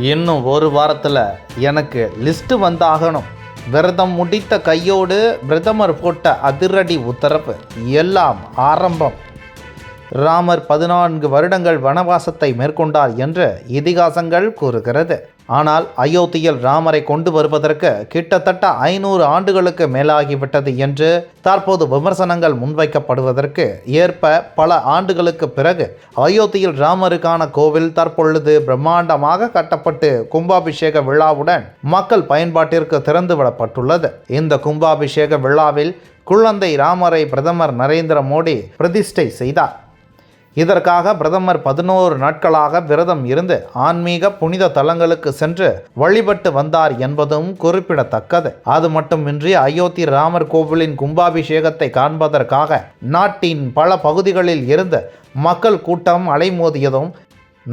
இன்னும் ஒரு வாரத்தில் எனக்கு லிஸ்ட்டு வந்தாகணும். விரதம் முடித்த கையோடு பிரதமர் போட்ட அதிரடி உத்தரவு எல்லாம் ஆரம்பம். ராமர் பதினான்கு வருடங்கள் வனவாசத்தை மேற்கொண்டார் என்று இதிகாசங்கள் கூறுகிறது. ஆனால் அயோத்தியில் ராமரை கொண்டு வருவதற்கு கிட்டத்தட்ட ஐநூறு ஆண்டுகளுக்கு மேலாகிவிட்டது என்று தற்போது விமர்சனங்கள் முன்வைக்கப்படுவதற்கு ஏற்ப பல ஆண்டுகளுக்கு பிறகு அயோத்தியில் ராமருக்கான கோவில் தற்பொழுது பிரம்மாண்டமாக கட்டப்பட்டு கும்பாபிஷேக விழாவுடன் மக்கள் பயன்பாட்டிற்கு திறந்துவிடப்பட்டுள்ளது. இந்த கும்பாபிஷேக விழாவில் குழந்தை ராமரை பிரதமர் நரேந்திர மோடி பிரதிஷ்டை செய்தார். இதற்காக பிரதமர் பதினோரு நாட்களாக விரதம் இருந்து ஆன்மீக புனித தலங்களுக்கு சென்று வழிபட்டு வந்தார் என்பதும் குறிப்பிடத்தக்கது. அது மட்டுமின்றி அயோத்தி ராமர் கோவிலின் கும்பாபிஷேகத்தை காண்பதற்காக நாட்டின் பல பகுதிகளில் இருந்து மக்கள் கூட்டம் அலைமோதியதும்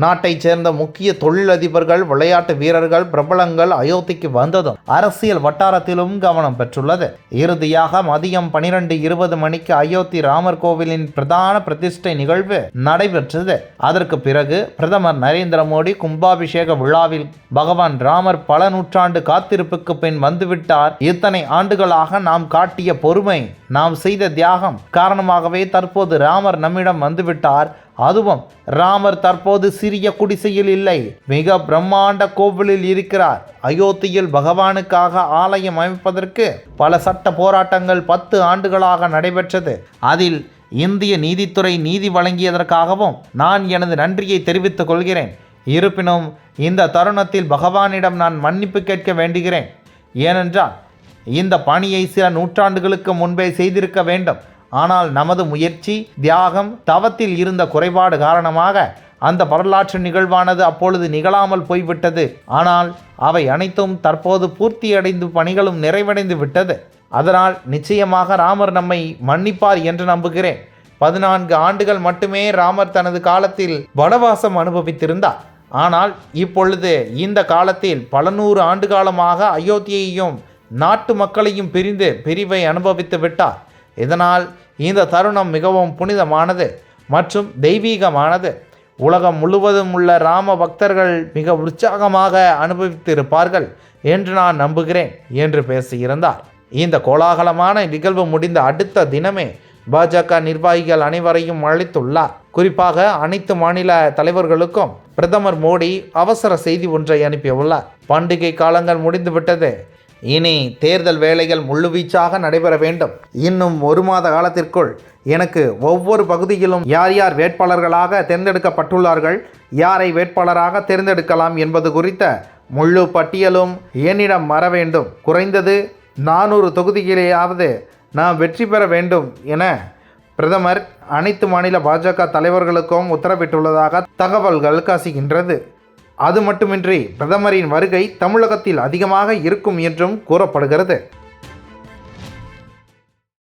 நாட்டைச் சேர்ந்த முக்கிய தொழிலதிபர்கள் விளையாட்டு வீரர்கள் பிரபலங்கள் அயோத்திக்கு வந்ததும் அரசியல் வட்டாரத்திலும் கவனம் பெற்றுள்ளது. இறுதியாக மதியம் பனிரெண்டு இருபது மணிக்கு அயோத்தி ராமர் கோவிலின் பிரதான பிரதிஷ்டை நிகழ்வு நடைபெற்றது. அதற்கு பிறகு பிரதமர் நரேந்திர மோடி கும்பாபிஷேக விழாவில் பகவான் ராமர் பல நூற்றாண்டு காத்திருப்புக்கு பின் வந்துவிட்டார். இத்தனை ஆண்டுகளாக நாம் காட்டிய பொறுமை நாம் செய்த தியாகம் காரணமாகவே தற்போது ராமர் நம்மிடம் வந்துவிட்டார். அதுவும் ராமர் தற்போது சிறிய குடிசையில் இல்லை. மிக பிரம்மாண்ட கோவிலில் இருக்கிறார். அயோத்தியில் பகவானுக்காக ஆலயம் அமைப்பதற்கு பல சட்ட போராட்டங்கள் பத்து ஆண்டுகளாக நடைபெற்றது. அதில் இந்திய நீதித்துறை நீதி வழங்கியதற்காகவும் நான் எனது நன்றியை தெரிவித்துக் கொள்கிறேன். இருப்பினும் இந்த தருணத்தில் பகவானிடம் நான் மன்னிப்பு கேட்க வேண்டுகிறேன். ஏனென்றால் இந்த பணியை சில நூற்றாண்டுகளுக்கு முன்பே செய்திருக்க வேண்டும். ஆனால் நமது முயற்சி தியாகம் தவத்தில் இருந்த குறைபாடு காரணமாக அந்த வரலாற்று நிகழ்வானது அப்பொழுது நிகழாமல் போய்விட்டது. ஆனால் அவை அனைத்தும் தற்போது பூர்த்தியடைந்து பணிகளும் நிறைவடைந்து விட்டது. அதனால் நிச்சயமாக ராமர் நம்மை மன்னிப்பார் என்று நம்புகிறேன். பதினான்கு ஆண்டுகள் மட்டுமே ராமர் தனது காலத்தில் வனவாசம் அனுபவித்திருந்தார். ஆனால் இப்பொழுது இந்த காலத்தில் பல நூறு ஆண்டு காலமாக அயோத்தியையும் நாட்டு மக்களையும் பிரிந்து பிரிவை அனுபவித்து விட்டார். இதனால் இந்த தருணம் மிகவும் புனிதமானது மற்றும் தெய்வீகமானது. உலகம் முழுவதும் உள்ள ராம பக்தர்கள் மிக உற்சாகமாக அனுபவித்திருப்பார்கள் என்று நான் நம்புகிறேன் என்று பேசியிருந்தார். இந்த கோலாகலமான நிகழ்வு முடிந்த அடுத்த தினமே பாஜக நிர்வாகிகள் அனைவரையும் அழைத்துள்ளார். குறிப்பாக அனைத்து மாநில தலைவர்களுக்கும் பிரதமர் மோடி அவசர செய்தி ஒன்றை அனுப்பியுள்ளார். பண்டிகை காலங்கள் முடிந்துவிட்டது. இனி தேர்தல் வேலைகள் முழுவீச்சாக நடைபெற வேண்டும். இன்னும் ஒரு மாத காலத்திற்குள் எனக்கு ஒவ்வொரு பகுதியிலும் யார் யார் வேட்பாளர்களாக தேர்ந்தெடுக்கப்பட்டுள்ளார்கள் யாரை வேட்பாளராக தேர்ந்தெடுக்கலாம் என்பது குறித்த முழு பட்டியலும் என்னிடம் வர வேண்டும். குறைந்தது நானூறு தொகுதிகளிலேயாவது நாம் வெற்றி பெற வேண்டும் என பிரதமர் அனைத்து மாநில பாஜக தலைவர்களுக்கும் உத்தரவிட்டுள்ளதாக தகவல்கள் கசிகின்றது. அது மட்டுமின்றி பிரதமரின் வருகை தமிழகத்தில் அதிகமாக இருக்கும் என்றும் கூறப்படுகிறது.